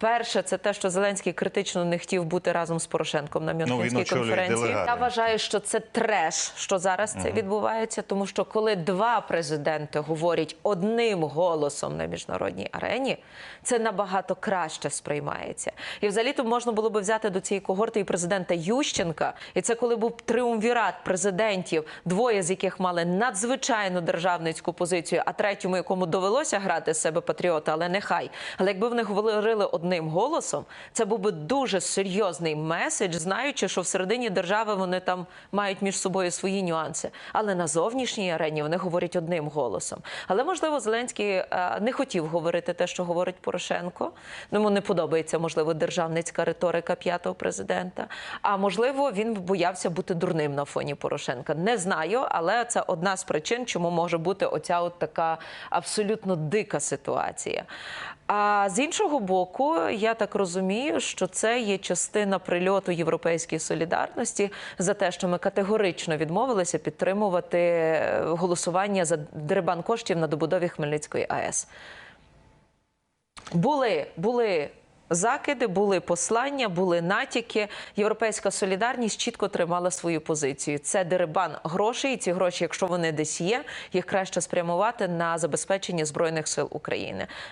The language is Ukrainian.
Перше, це те, що Зеленський критично не хотів бути разом з Порошенком на Мюнхенській Ну, конференції. Я вважаю, що це треш, що зараз це відбувається, тому що коли два президенти говорять одним голосом на міжнародній арені, це набагато краще сприймається. І взагалі то можна було би взяти до цієї когорти і президента Ющенка, і це коли був триумвірат президентів, двоє з яких мали надзвичайно державницьку позицію, а третьому, якому довелося грати з себе патріота, але нехай. Але якби вони говорили одним голосом, це був би дуже серйозний меседж, знаючи, що всередині держави вони там мають між собою свої нюанси. Але на зовнішній арені вони говорять одним голосом. Але можливо, Зеленський е, не хотів говорити те, що говорить Порошенко. Йому не подобається, можливо, державницька риторика п'ятого президента. А можливо, він боявся бути дурним на фоні Порошенка. Не знаю, але це одна з причин, чому може бути оця от така абсолютно дика ситуація. А з іншого боку, я так розумію, що це є частина прильоту європейської солідарності за те, що ми категорично відмовилися підтримувати е, голосування за дерибан коштів на добудові Хмельницької АЕС. Були, були закиди, були послання, були натяки. Європейська солідарність чітко тримала свою позицію. Це дерибан грошей. І ці гроші, якщо вони десь є, їх краще спрямувати на забезпечення збройних сил України.